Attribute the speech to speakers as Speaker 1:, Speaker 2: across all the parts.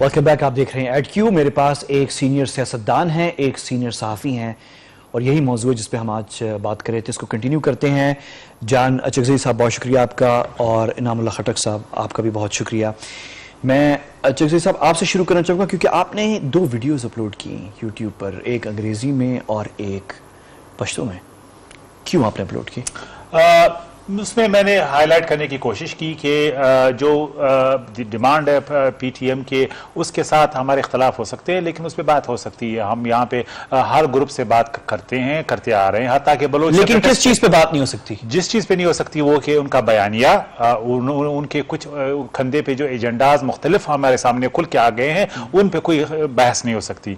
Speaker 1: Welcome back آپ دیکھ رہے ہیں ایڈ کیو میرے پاس ایک سینئر سیاستدان ہیں، ایک سینئر صحافی ہیں اور یہی موضوع ہے جس پہ ہم آج بات کر رہے تھے، اس کو کنٹینیو کرتے ہیں۔ جان اچگزئی صاحب، بہت شکریہ آپ کا اور انعام اللہ خٹک صاحب، آپ کا بھی بہت شکریہ۔ میں اچگزئی صاحب، آپ سے شروع کرنا چاہوں گا کیونکہ آپ نے دو ویڈیوز اپلوڈ کی یوٹیوب پر، ایک انگریزی میں اور ایک پشتو میں۔ کیوں آپ نے اپلوڈ کی؟
Speaker 2: اس میں میں نے ہائی لائٹ کرنے کی کوشش کی کہ جو ڈیمانڈ ہے پی ٹی ایم کے اس کے ساتھ ہمارے اختلاف ہو سکتے ہیں لیکن اس پہ بات ہو سکتی ہے۔ ہم یہاں پہ ہر گروپ سے بات کرتے ہیں کرتے آ رہے ہیں حتیٰ کہ بلوچ
Speaker 1: لیکن کس چیز پہ بات نہیں ہو سکتی؟
Speaker 2: جس چیز پہ نہیں ہو سکتی وہ کہ ان کا بیانیہ ان کے کچھ کھندے پہ جو ایجنڈاز مختلف ہمارے سامنے کھل کے آ گئے ہیں ان پہ کوئی بحث نہیں ہو سکتی۔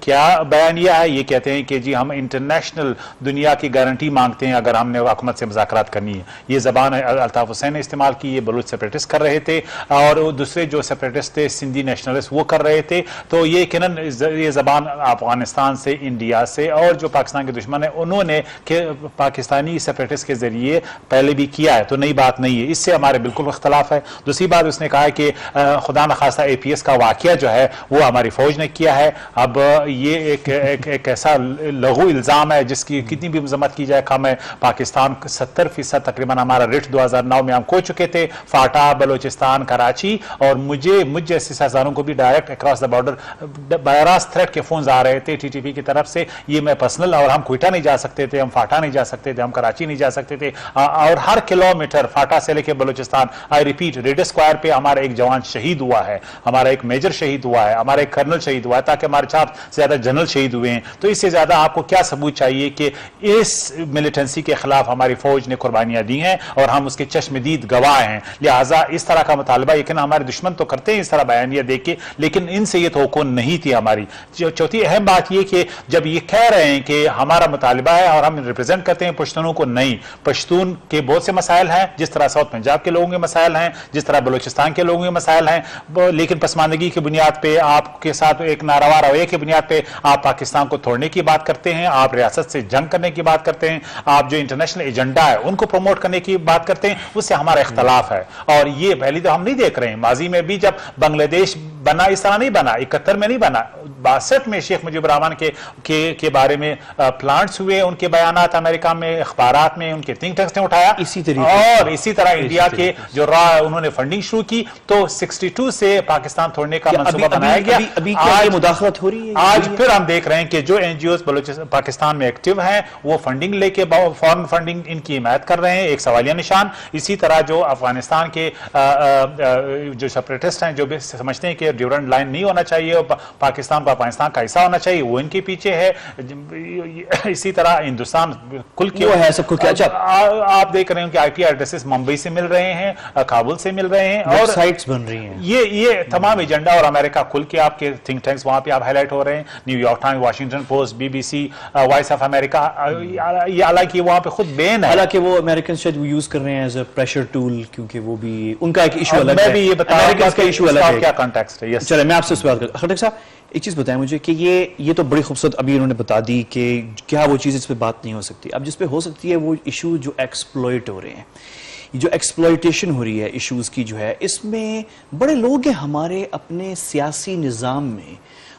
Speaker 2: کیا بیانیہ ہے؟ یہ کہتے ہیں کہ جی ہم انٹرنیشنل دنیا کی گارنٹی مانگتے ہیں اگر ہم نے حکومت سے مذاکرات کرنی ہے۔ یہ زبان الطاف حسین نے استعمال کی یہ بلوچ سیپریٹس کر رہے تھے اور دوسرے جو سیپریٹس تھے سندھی نیشنلسٹ وہ کر رہے تھے۔ تو یہ کنن یہ زبان افغانستان سے انڈیا سے اور جو پاکستان کے دشمن ہیں انہوں نے کہ پاکستانی سیپریٹس کے ذریعے پہلے بھی کیا ہے۔ تو نئی بات نہیں ہے۔ اس سے ہمارے بالکل اختلاف ہے۔ دوسری بات اس نے کہا ہے کہ خدا نخواستہ اے پی ایس کا واقعہ جو ہے وہ ہماری فوج نے کیا ہے۔ اب یہ ایک ایک, ایک ایسا لغو الزام ہے جس کی کتنی بھی مذمت کی جائے کم ہے پاکستان ستر فیصد فیصد تقریباً ہمارا ریٹ دو ہزار نو میں ہم کھو چکے تھے، فاٹا، بلوچستان، کراچی اور مجھے، مجھ جیسے سازانوں کو بھی ڈائریکٹ اکراس دا بارڈر بیراس تھریٹ کے فونز آ رہے تھے ٹی ٹی پی کی طرف سے۔ یہ میں پرسنل اور ہم کوئٹہ نہیں جا سکتے تھے، ہم فاٹا نہیں جا سکتے تھے، ہم کراچی نہیں جا سکتے تھے۔ اور ہر کلومیٹر فاٹا سے لے کے Balochistan I repeat Red Square پہ ہمارا ایک جوان شہید ہوا ہے۔ ہمارا ایک میجر شہید ہوا ہے، ہمارا ایک کرنل شہید ہوا ہے تاکہ ہمارے چاپ زیادہ جنرل شہید ہوئے۔ ہیں تو اس سے زیادہ آپ کو کیا ثبوت چاہیے کہ اس ملیٹنسی کے خلاف ہماری فوج نے قربان قربانیاں دی ہیں اور ہم اس کے چشم دید گواہ ہیں۔ لہٰذا اس طرح کا مطالبہ لیکن ہمارے دشمن تو کرتے ہیں، اس طرح بیانیہ دیکھ کے، لیکن ان سے یہ توقع نہیں تھی ہماری۔ چوتھی اہم بات یہ کہ جب یہ کہہ رہے ہیں کہ ہمارا مطالبہ ہے اور ہم ریپرزینٹ کرتے ہیں پشتونوں کو نہیں۔ پشتون کے بہت سے مسائل ہیں، جس طرح ساؤتھ پنجاب کے لوگوں کے مسائل ہیں، جس طرح بلوچستان کے لوگوں کے مسائل ہیں۔ لیکن پسماندگی کی بنیاد پہ آپ کے ساتھ ایک ناروا رویے کی بنیاد پہ آپ پاکستان کو توڑنے کی بات کرتے ہیں، آپ ریاست سے جنگ کرنے کی بات کرتے ہیں، آپ جو انٹرنیشنل ایجنڈا ہے، ان کو پروموٹ کرنے کی بات کرتے ہیں اس سے ہمارا اختلاف ہے۔ اور یہ پہلی تو ہم نہیں دیکھ رہے ہیں۔ ماضی میں بھی جب بنگلہ دیش بنا اس طرح نہیں بنا اکہتر میں نہیں بنا۔ باسٹھ میں شیخ مجیب الرحمان کے کے کے بارے میں پلانٹس ہوئے ان کے بیانات امریکہ میں اخبارات میں ان کے تھنک ٹینکس نے اٹھایا۔
Speaker 1: اسی طریقے
Speaker 2: اور اسی طرح انڈیا کے جو را انہوں نے فنڈنگ شروع کی۔ تو سکسٹی ٹو سے پاکستان توڑنے کا منصوبہ بنایا گیا۔
Speaker 1: ابھی کیا مداخلت ہو رہی ہے؟
Speaker 2: آج پھر ہم دیکھ رہے ہیں کہ جو این جی اوز پاکستان میں ایکٹیو ہیں وہ فنڈنگ لے کے فورن فنڈنگ ان کی حمایت کر رہے ہیں ایک سوالیہ نشان۔ اسی طرح جو افغانستان کے جو سپریٹسٹ ہیں جو بھی سمجھتے ہیں کہ ڈیورنٹ لائن نہیں ہونا چاہیے پاکستان کو افغانستان کا حصہ ہونا چاہیے وہ ان کے پیچھے ہے۔ اسی طرح ہندوستان کل کی
Speaker 1: وہ ہے سب کو کیا؟
Speaker 2: آپ دیکھ رہے ہیں کہ آئی ٹی ایڈریسز ممبئی سے مل رہے ہیں کابل سے مل رہے ہیں
Speaker 1: اور سائٹس بن رہی ہیں۔
Speaker 2: یہ یہ تمام ایجنڈا اور امریکہ کھل کے آپ کے تھنک ٹینکس وہاں پہ آپ ہائی لائٹ ہو رہے ہیں۔ New York time Washington Post B B C voice of America یہ حالانکہ وہاں پہ خود بین ہے۔
Speaker 1: حالانکہ وہ امریکن شاید وہ یوز کر رہے ہیں ایز اے پریشر ٹول کیونکہ وہ بھی ان کا ایک ایشو الگ
Speaker 2: ہے۔ میں بھی یہ بتا رہا ہوں کہ
Speaker 1: ایشو الگ ہے۔
Speaker 2: کیا کانٹیکسٹ ہے؟
Speaker 1: چلے میں آپ سے بات کرتا خٹک صاحب ایک چیز بتائیں مجھے کہ یہ یہ تو بڑی خوبصورت ابھی انہوں نے بتا دی کہ کیا وہ چیز اس پہ بات نہیں ہو سکتی۔ اب جس پہ ہو سکتی ہے وہ ایشو جو ایکسپلوئٹ ہو رہے ہیں۔ جو ایکسپلوئٹیشن ہو رہی ہے ایشوز کی جو ہے اس میں بڑے لوگ ہیں ہمارے اپنے سیاسی نظام میں۔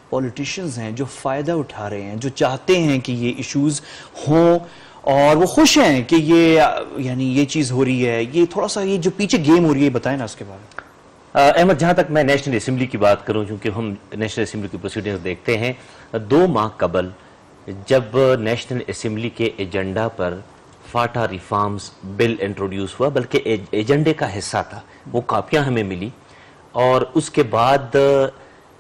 Speaker 1: پولیٹیشنز ہیں جو فائدہ اٹھا رہے ہیں جو چاہتے ہیں کہ یہ ایشوز ہوں۔ اور وہ خوش ہیں کہ یہ یعنی یہ چیز ہو رہی ہے، یہ تھوڑا سا یہ جو پیچھے گیم ہو رہی ہے بتائیں نا اس کے بارے میں۔
Speaker 3: احمد، جہاں تک میں نیشنل اسمبلی کی بات کروں، چونکہ ہم نیشنل اسمبلی کی پروسیڈنگ دیکھتے ہیں، دو ماہ قبل جب نیشنل اسمبلی کے ایجنڈا پر فاٹا ریفارمز بل انٹروڈیوس ہوا، بلکہ ایجنڈے کا حصہ تھا، وہ کاپیاں ہمیں ملی اور اس کے بعد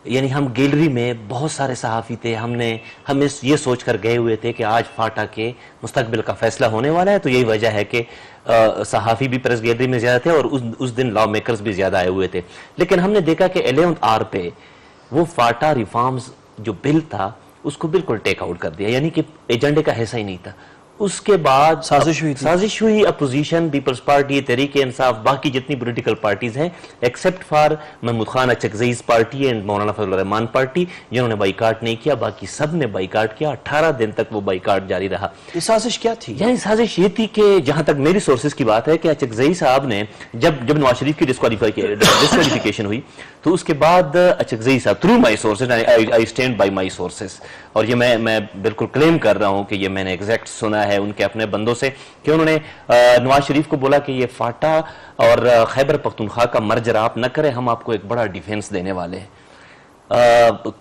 Speaker 3: یعنی ہم گیلری میں بہت سارے صحافی تھے، ہم نے، ہم اس یہ سوچ کر گئے ہوئے تھے کہ آج فاٹا کے مستقبل کا فیصلہ ہونے والا ہے، تو یہی وجہ ہے کہ صحافی بھی پریس گیلری میں زیادہ تھے اور اس دن لا میکرز بھی زیادہ آئے ہوئے تھے۔ لیکن ہم نے دیکھا کہ الیونتھ آر پہ وہ فاٹا ریفارمز جو بل تھا، اس کو بالکل ٹیک آؤٹ کر دیا یعنی کہ ایجنڈے کا حصہ ہی نہیں تھا۔ اس کے بعد
Speaker 1: سازش ہوئی
Speaker 3: سازش ہوئی اپوزیشن پیپلز پارٹی تحریک انصاف باقی جتنی پولیٹیکل پارٹیز ہیں except for Mahmood Khan Achakzai party and Maulana Fazal ur-Rehman party جنہوں نے بائی کاٹ نہیں کیا باقی سب نے بائی کاٹ کیا۔ اٹھارہ دن تک وہ بائی کاٹ جاری رہا۔
Speaker 1: یہ سازش کیا تھی؟
Speaker 3: یعنی سازش یہ تھی کہ جہاں تک میری سورسز کی بات ہے کہ اچکزئی صاحب نے جب جب نواز شریف کی ڈسکوالیفیکیشن ہوئی تو اس کے بعد Achakzai sahib through my sources I stand by my sources اور یہ میں میں بالکل کلیم کر رہا ہوں کہ یہ میں نے ایگزیکٹ سنا ہے۔ ان کے اپنے بندوں سے کہ انہوں نے نواز شریف کو بولا کہ یہ فاٹا اور خیبر پختونخوا کا مرجر آپ نہ کریں، ہم آپ کو ایک بڑا ڈیفینس دینے والے ہیں۔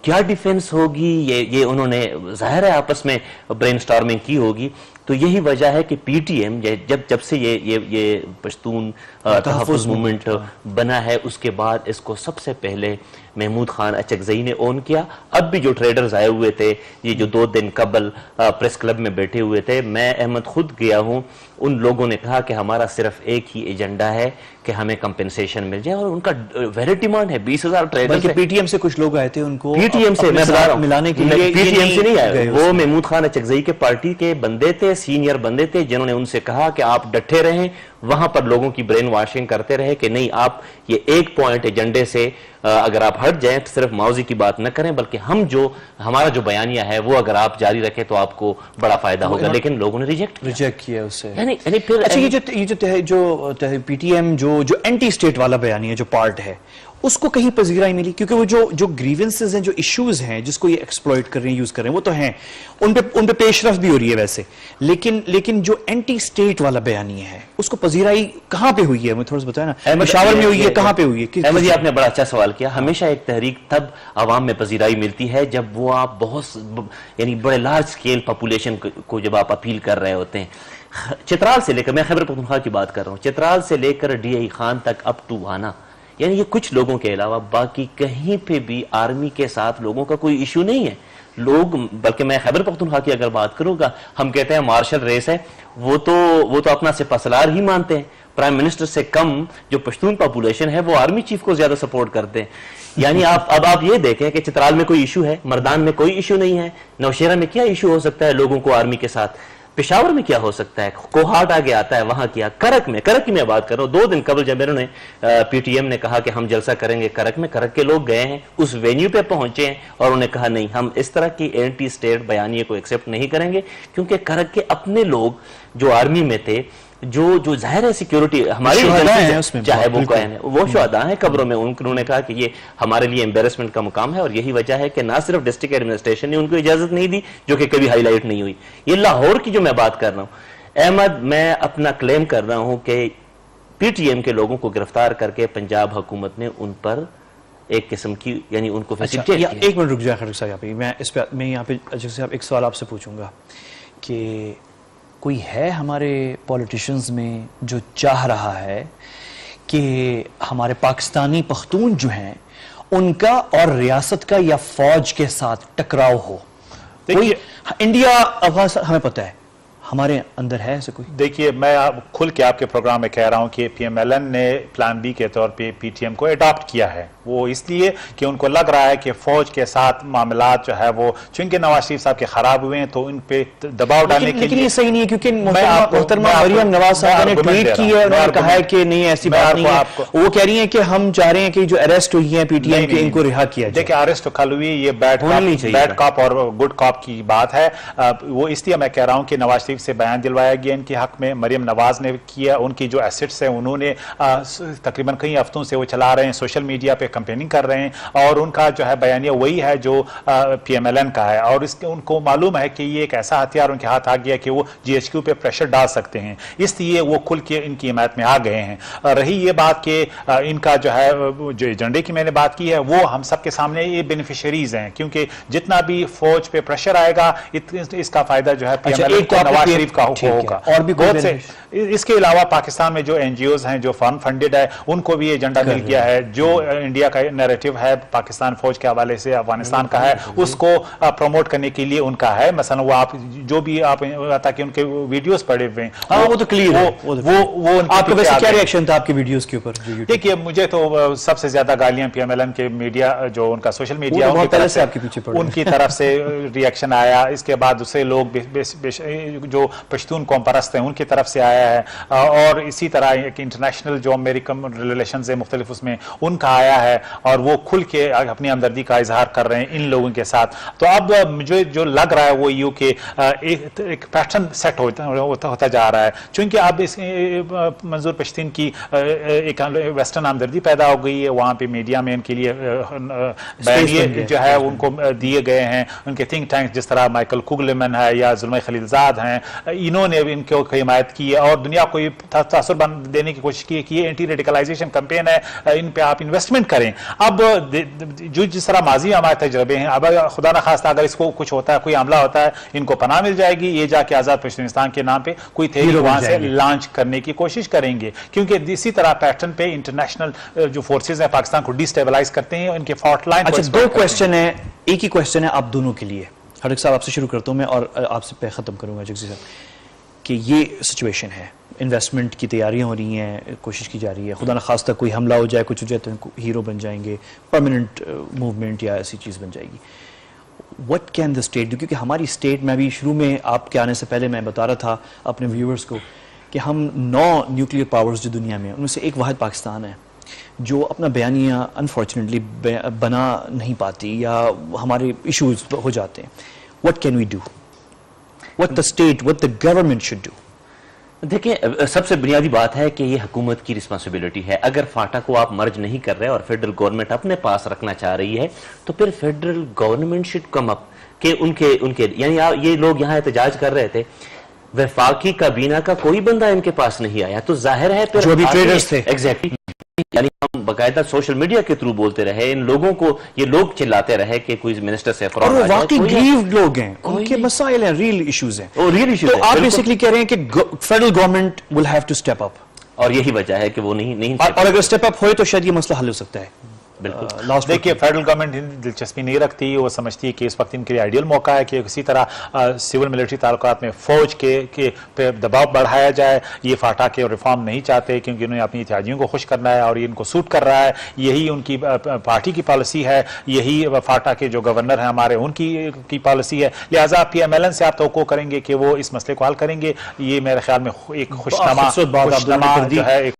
Speaker 3: کیا ڈیفنس ہوگی؟ یہ یہ انہوں نے، ظاہر ہے آپس میں برین سٹارمنگ کی ہوگی۔ تو یہی وجہ ہے کہ پی ٹی ایم جب جب سے یہ یہ یہ پشتون تحفظ مومنٹ بنا ہے اس کے بعد اس کو سب سے پہلے محمود خان اچکزئی نے اون کیا۔ اب بھی جو ٹریڈرز آئے ہوئے تھے یہ جو دو دن قبل پریس کلب میں بیٹھے ہوئے تھے میں احمد خود گیا ہوں۔ ان لوگوں نے کہا کہ ہمارا صرف ایک ہی ایجنڈا ہے کہ ہمیں کمپنسیشن مل جائے اور ان کا ویری ڈیمانڈ ہے۔ بیس ہزار ٹریڈر
Speaker 1: پی ٹی ایم سے کچھ لوگ آئے تھے ان کو۔
Speaker 3: پی ٹی ایم سے میں بتا رہا ہوں۔
Speaker 1: ملانے کے
Speaker 3: پی ٹی ایم سے نہیں آئے۔ وہ محمود خان اچکزئی کے پارٹی کے بندے تھے۔ سینئر بندے تھے جنہوں نے ان سے کہا کہ آپ ڈٹھے رہیں وہاں پر لوگوں کی برین واشنگ کرتے رہے کہ نہیں آپ یہ ایک پوائنٹ ایجنڈے سے اگر آپ ہٹ جائیں تو صرف معاوضی کی بات نہ کریں بلکہ ہم جو ہمارا جو بیانیہ ہے وہ اگر آپ جاری رکھیں تو آپ کو بڑا فائدہ ہوگا۔ لیکن لوگوں نے ریجیکٹ
Speaker 1: ریجیکٹ کیا اسے۔
Speaker 3: یعنی یعنی پھر
Speaker 1: اچھا یہ جو یہ جو جو پی ٹی ایم جو جو اینٹی اسٹیٹ والا بیانیہ جو پارٹ ہے اس کو کہیں پذیرائی ملی کیونکہ وہ جو جو گریونسز ہیں جو ایشوز ہیں جس کو یہ ایکسپلوئٹ کر رہے ہیں یوز کر رہے ہیں وہ تو ہیں۔ ان پہ ان پہ پیش رفت بھی ہو رہی ہے ویسے۔ لیکن لیکن جو اینٹی اسٹیٹ والا بیانیہ ہے اس کو پذیرائی کہاں پہ ہوئی ہے؟ مجھے تھوڑا سا بتائیں نا۔ پشاور میں ہوئی ہے کہاں پہ ہوئی ہے؟
Speaker 3: احمد جی آپ نے بڑا اچھا سوال کیا۔ ہمیشہ ایک تحریک تب عوام میں پذیرائی ملتی ہے جب وہ آپ بہت یعنی بڑے لارج سکیل پاپولیشن کو جب آپ اپیل کر رہے ہوتے ہیں۔ چترال سے لے کر میں خیبر پختونخوا کی بات کر رہا ہوں۔ چترال سے لے کر ڈی آئی خان تک اپ ٹو آنا یعنی یہ کچھ لوگوں کے علاوہ باقی کہیں پہ بھی آرمی کے ساتھ لوگوں کا کوئی ایشو نہیں ہے۔ لوگ بلکہ میں خیبر پختونخوا کی اگر بات کروں گا ہم کہتے ہیں مارشل ریس ہے وہ تو وہ تو اپنا سپہ سالار ہی مانتے ہیں۔ پرائم منسٹر سے کم جو پشتون پاپولیشن ہے وہ آرمی چیف کو زیادہ سپورٹ کرتے ہیں۔ یعنی آپ اب آپ یہ دیکھیں کہ چترال میں کوئی ایشو ہے مردان میں کوئی ایشو نہیں ہے۔ نوشیرہ میں کیا ایشو ہو سکتا ہے لوگوں کو آرمی کے ساتھ؟ پشاور میں کیا ہو سکتا ہے؟ کوہاٹ آگے آتا ہے، وہاں کیا؟ کرک میں، کرک کی میں بات کر رہا ہوں۔ دو دن قبل جب انہوں نے پی ٹی ایم نے کہا کہ ہم جلسہ کریں گے کرک میں، کرک کے لوگ گئے ہیں، اس وینیو پہ پہنچے ہیں اور انہوں نے کہا نہیں، ہم اس طرح کی اینٹی سٹیٹ بیانیے کو ایکسپٹ نہیں کریں گے کیونکہ کرک کے اپنے لوگ جو آرمی میں تھے جو جو ظاہر ہے سیکیورٹی ہماری چاہے وہ۔ کوئی ہیں وہ شہداء ہیں قبروں میں۔ ان- انہوں نے کہا کہ یہ ہمارے لیے امبیرسمنٹ کا مقام ہے اور یہی وجہ ہے کہ نہ صرف ڈسٹرکٹ ایڈمنسٹریشن نے ان کو اجازت نہیں دی جو کہ کبھی ہائی لائٹ نہیں ہوئی۔ یہ لاہور کی جو میں بات کر رہا ہوں احمد میں اپنا کلیم کر رہا ہوں کہ پی ٹی ایم کے لوگوں کو گرفتار کر کے پنجاب حکومت نے ان پر ایک قسم کی یعنی ان کو
Speaker 1: اچھا
Speaker 3: فیسیلیٹیٹ
Speaker 1: یا-
Speaker 3: کیا
Speaker 1: ایک منٹ رک جائے خالد صاحب میں اس پہ میں یہاں پہ اجل صاحب ایک سوال آپ سے پوچھوں گا کہ کوئی ہے ہمارے پولیٹیشنز میں جو چاہ رہا ہے کہ ہمارے پاکستانی پختون جو ہیں ان کا اور ریاست کا یا فوج کے ساتھ ٹکراؤ ہو؟
Speaker 2: دیکھیے-
Speaker 1: انڈیا افغانستان ہمیں پتہ ہے۔ ہمارے اندر ہے ایسے کوئی؟
Speaker 2: دیکھیے میں کھل کے آپ کے پروگرام میں کہہ رہا ہوں کہ پی ایم ایل این نے پلان بی کے طور پہ پی ٹی ایم کو اڈاپٹ کیا ہے۔ وہ اس لیے کہ ان کو لگ رہا ہے کہ فوج کے ساتھ معاملات جو ہے وہ چونکہ نواز شریف صاحب کے خراب ہوئے ہیں تو ان پہ دباؤ ڈالنے کے لیے
Speaker 1: یہ صحیح نہیں ہے کیونکہ محترمہ مریم نواز
Speaker 2: میں
Speaker 1: صاحبہ نے ٹویٹ کی ہے نے کہا ہے کہ نہیں ایسی بات نہیں ہے۔ وہ کہہ رہی ہیں کہ ہم چاہ رہے ہیں کہ جو اریسٹ ہوئی ہیں پی ٹی ایم کے ان کو رہا کیا جائے۔
Speaker 2: دیکھیں آرسٹ کل ہوئی یہ بیڈ۔ کاپ اور گڈ کاپ کی بات ہے۔ وہ اس لیے میں کہہ رہا ہوں کہ نواز شریف سے بیان دلوایا گیا ان کے حق میں۔ مریم نواز نے کیا ان کی جو ایسٹس ہیں انہوں نے تقریباً کئی ہفتوں سے وہ چلا رہے ہیں سوشل میڈیا پہ کمپیننگ کر رہے ہیں۔ اور ان کا جو ہے بیانیہ وہی ہے جو پی ایم ایل این کا ہے۔ اور اس کے ان کو معلوم ہے کہ یہ ایک ایسا ہتھیار ان کے ہاتھ آ گیا کہ وہ جی ایچ کیو پہ پریشر ڈال سکتے ہیں۔ اس لیے وہ کھل کے ان کی حمایت میں آ گئے ہیں۔ رہی یہ بات کہ ان کا جو ہے جو ایجنڈے کی میں نے بات کی ہے وہ ہم سب کے سامنے یہ بینیفیشریز ہیں۔ کیونکہ جتنا بھی فوج پہ پریشر آئے گا اس کا فائدہ جو ہے پی ایم ایل
Speaker 1: آپ نے
Speaker 2: نواز
Speaker 1: پی-
Speaker 2: شریف کا۔ ہوگا۔
Speaker 1: اور بھی
Speaker 2: بہت سے اس کے علاوہ پاکستان میں جو این جی اوز ہیں جو فن فنڈڈ ہے ان کو بھی ایجنڈا مل گیا ہے۔ جو انڈیا کا نیریٹو ہے پاکستان فوج کے حوالے سے افغانستان کا ہے اس کو پروموٹ کرنے کے لیے ان کا ہے۔ مثلا وہ آپ جو بھی آپ تاکہ ان کے ویڈیوز پڑے ہوئے ہیں۔
Speaker 1: ہاں وہ تو کلیئر ہے
Speaker 2: وہ کے
Speaker 1: آپ
Speaker 2: پیچھے
Speaker 1: ویسے کیا
Speaker 2: گئے۔
Speaker 1: ریئیکشن تھا آپ کی ویڈیوز کے اوپر
Speaker 2: دیکھیے مجھے تو سب سے زیادہ گالیاں پی ایم ایل این کے میڈیا جو ان کا سوشل میڈیا
Speaker 1: کے
Speaker 2: ان کی طرف سے ریئیکشن آیا۔ اس کے بعد دوسرے لوگ جو جو پشتون قوم پرست ہیں ان کی طرف سے آیا ہے۔ اور اسی طرح ایک انٹرنیشنل جو امریکن ریلیشنز ہیں مختلف اس میں ان کا آیا ہے اور وہ کھل کے اپنی ہمدردی کا اظہار کر رہے ہیں ان لوگوں کے ساتھ۔ تو اب مجھے جو لگ رہا ہے وہ یوں کہ ایک پیٹرن سیٹ ہوتا جا رہا ہے۔ چونکہ اب اس منظور پشتین کی ایک ویسٹرن ہمدردی پیدا ہو گئی ہے۔ وہاں پہ میڈیا میں ان کے لیے بیانیے۔ جو ہے ان کو دیے گئے ہیں۔ ان کے تھنک ٹینک جس طرح مائیکل کوگلمن ہے یا ظلم خلیل زاد ہیں انہوں نے ان کو حمایت کی ہے اور دنیا کو یہ تا- تاثر بن دینے کی کوشش کی ہے کہ یہ اینٹی ریڈیکلائزیشن کمپین ہے ان پہ آپ انویسٹمنٹ کریں۔ اب جو جس طرح ماضی میں ہمارے تجربے ہیں اب خدا نخواستہ اگر اس کو کچھ ہوتا ہے کوئی حملہ ہوتا ہے ان کو پناہ مل جائے گی یہ جا کے آزاد پشتونستان کے نام پہ کوئی
Speaker 1: بن
Speaker 2: وہاں سے۔ لانچ کرنے کی کوشش کریں گے۔ کیونکہ اسی طرح پیٹرن پہ انٹرنیشنل جو فورسز ہیں پاکستان کو ڈیسٹیبلائز کرتے ہیں ان کے فورٹ لائن
Speaker 1: اچھا دو کوشچن ہیں۔ ایک ہی کوشچن ہے آپ دونوں کے لیے۔ حرک صاحب، آپ سے شروع کرتا ہوں میں اور آپ سے پہ ختم کروں گا، جگزی صاحب، کہ یہ سچویشن ہے۔ انویسٹمنٹ کی تیاریاں ہو رہی ہیں، کوشش کی جا رہی ہے۔ خدا نخواستہ کوئی حملہ ہو جائے، کچھ ہو جائے تو ہیرو بن جائیں گے پرماننٹ موومنٹ uh, یا ایسی چیز بن جائے گی۔ What can the state do کیونکہ ہماری اسٹیٹ میں بھی شروع میں آپ کے آنے سے پہلے میں بتا رہا تھا اپنے ویورز کو کہ ہم نو نیوکلیئر پاورز جو دنیا میں ہیں، ان میں سے ایک واحد پاکستان ہے۔ جو اپنا بیانیہ انفارچونیٹلی بنا نہیں پاتی یا ہمارے ایشوز ہو جاتے ہیں. What can we do what the state what the government should do
Speaker 3: دیکھیں سب سے بنیادی بات ہے کہ یہ حکومت کی رسپانسبلٹی ہے۔ اگر فاٹا کو آپ مرج نہیں کر رہے اور فیڈرل گورنمنٹ اپنے پاس رکھنا چاہ رہی ہے تو پھر federal government should come up کہ ان کے ان کے یعنی یہ لوگ یہاں احتجاج کر رہے تھے۔ وفاقی کابینہ کا کوئی بندہ ان کے پاس نہیں آیا۔ تو ظاہر ہے پھر
Speaker 1: جو
Speaker 3: آگے-
Speaker 1: traders تھے۔
Speaker 3: ایگزیکٹلی یعنی ہم باقاعدہ سوشل میڈیا کے تھرو بولتے رہے ان لوگوں کو یہ لوگ چلاتے رہے کہ کوئی منسٹر سے
Speaker 1: اور وہ واقعی گریوڈ لوگ ہیں ان کے۔ مسائل ہیں ریل ایشوز ہیں
Speaker 3: real issues
Speaker 1: تو آپ۔ بیسکلی کہہ رہے ہیں کہ federal government will have to step up
Speaker 3: اور یہی وجہ ہے کہ وہ نہیں نہیں
Speaker 1: اور اگر اسٹیپ اپ ہوئے تو شاید یہ مسئلہ حل ہو سکتا ہے
Speaker 3: بالکل.
Speaker 2: دیکھیے فیڈرل گورنمنٹ دلچسپی نہیں رکھتی وہ سمجھتی ہے کہ اس وقت ان کے لیے آئیڈیل موقع ہے کہ اسی طرح سول ملٹری تعلقات میں فوج کے کے پہ دباؤ بڑھایا جائے یہ فاٹا کے ریفارم نہیں چاہتے کیونکہ انہوں نے اپنی اتحادیوں کو خوش کرنا ہے اور یہ ان کو سوٹ کر رہا ہے۔ یہی ان کی پارٹی کی پالیسی ہے یہی فاٹا کے جو گورنر ہیں ہمارے ان کی کی پالیسی ہے۔ لہٰذا پی ایم ایل این سے آپ توقع کریں گے کہ وہ اس مسئلے کو حل کریں گے۔ یہ میرے خیال میں ایک خوشنما ہے